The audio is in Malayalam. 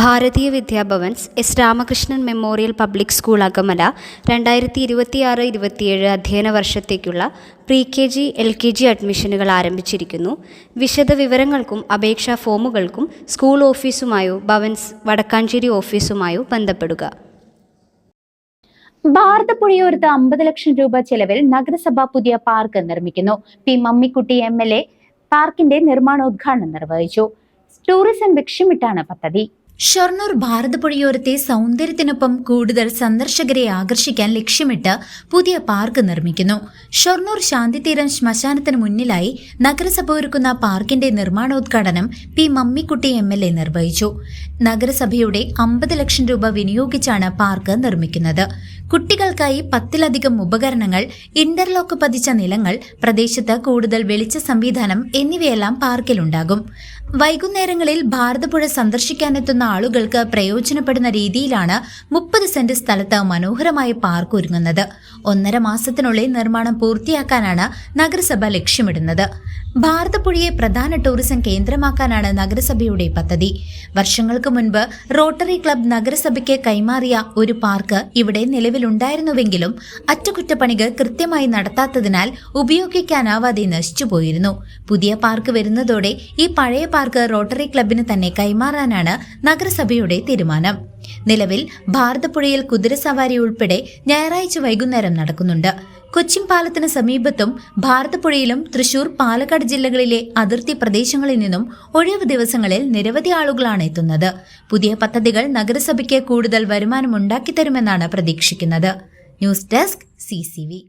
ഭാരതീയ Vidyabhavans S Ramakrishnan memorial public school Akamala രണ്ടായിരത്തി ഇരുപത്തിയാറ് ഇരുപത്തിയേഴ് അധ്യയന വർഷത്തേക്കുള്ള pre K G L K G അഡ്മിഷനുകൾ ആരംഭിച്ചിരിക്കുന്നു. വിശദ വിവരങ്ങൾക്കും അപേക്ഷാ ഫോമുകൾക്കും സ്കൂൾ ഓഫീസുമായോ ഭവൻസ് വടക്കാഞ്ചേരി ഓഫീസുമായോ ബന്ധപ്പെടുക. ഭാരതപ്പുഴയോരത്ത് അമ്പത് ലക്ഷം രൂപ ചെലവിൽ നഗരസഭ പുതിയ പാർക്ക് നിർമ്മിക്കുന്നു. P Mammikutty M L A പാർക്കിന്റെ നിർമ്മാണോദ്ഘാടനം നിർവഹിച്ചു. ടൂറിസം ലക്ഷ്യമിട്ടാണ് പദ്ധതി. ഷൊർണൂർ ഭാരതപ്പുഴയോരത്തെ സൗന്ദര്യത്തിനൊപ്പം കൂടുതൽ സന്ദർശകരെ ആകർഷിക്കാൻ ലക്ഷ്യമിട്ട് പുതിയ പാർക്ക് നിർമ്മിക്കുന്നു. ഷൊർണൂർ ശാന്തിതീരം ശ്മശാനത്തിന് മുന്നിലായി നഗരസഭ ഒരുക്കുന്ന പാർക്കിന്റെ നിർമ്മാണോദ്ഘാടനം P Mammikutty M L A നിർവഹിച്ചു. നഗരസഭയുടെ അമ്പത് ലക്ഷം രൂപ വിനിയോഗിച്ചാണ് പാർക്ക് നിർമ്മിക്കുന്നത്. കുട്ടികൾക്കായി പത്തിലധികം ഉപകരണങ്ങൾ ഇന്റർലോക്ക് പതിച്ച നിലങ്ങൾ പ്രദേശത്ത് കൂടുതൽ വെളിച്ച സംവിധാനം എന്നിവയെല്ലാം പാർക്കിലുണ്ടാകും. വൈകുന്നേരങ്ങളിൽ ഭാരതപ്പുഴ സന്ദർശിക്കാനെത്തുന്ന ആളുകൾക്ക് പ്രയോജനപ്പെടുന്ന രീതിയിലാണ് മുപ്പത് സെന്റ് സ്ഥലത്ത് മനോഹരമായ പാർക്ക് ഒരുങ്ങുന്നത്. ഒന്നര മാസത്തിനുള്ളിൽ നിർമ്മാണം പൂർത്തിയാക്കാനാണ് നഗരസഭ ലക്ഷ്യമിടുന്നത്. ഭാരതപ്പുഴയെ പ്രധാന ടൂറിസം കേന്ദ്രമാക്കാനാണ് നഗരസഭയുടെ പദ്ധതി. വർഷങ്ങൾക്ക് മുൻപ് റോട്ടറി ക്ലബ് നഗരസഭയ്ക്ക് കൈമാറിയ ഒരു പാർക്ക് ഇവിടെ നിലവിലുണ്ടായിരുന്നുവെങ്കിലും അറ്റകുറ്റപ്പണികൾ കൃത്യമായി നടത്താത്തതിനാൽ ഉപയോഗിക്കാനാവാതെ നശിച്ചുപോയിരുന്നു. പുതിയ പാർക്ക് വരുന്നതോടെ ഈ പഴയ പാർക്ക് റോട്ടറി ക്ലബിന് തന്നെ കൈമാറാനാണ് നഗരസഭയുടെ തീരുമാനം. നിലവിൽ ഭാരതപ്പുഴയിൽ കുതിരസവാരി ഉൾപ്പെടെ ഞായറാഴ്ച വൈകുന്നേരം നടക്കുന്നുണ്ട്. കൊച്ചിൻ പാലത്തിന് സമീപത്തും ഭാരതപ്പുഴയിലും തൃശൂർ പാലക്കാട് ജില്ലകളിലെ അതിർത്തി പ്രദേശങ്ങളിൽ നിന്നും ഒഴിവ് ദിവസങ്ങളിൽ നിരവധി ആളുകളാണ് എത്തുന്നത്. പുതിയ പദ്ധതികൾ നഗരസഭയ്ക്ക് കൂടുതൽ വരുമാനം ഉണ്ടാക്കിത്തരുമെന്നാണ് പ്രതീക്ഷിക്കുന്നത്. News desk C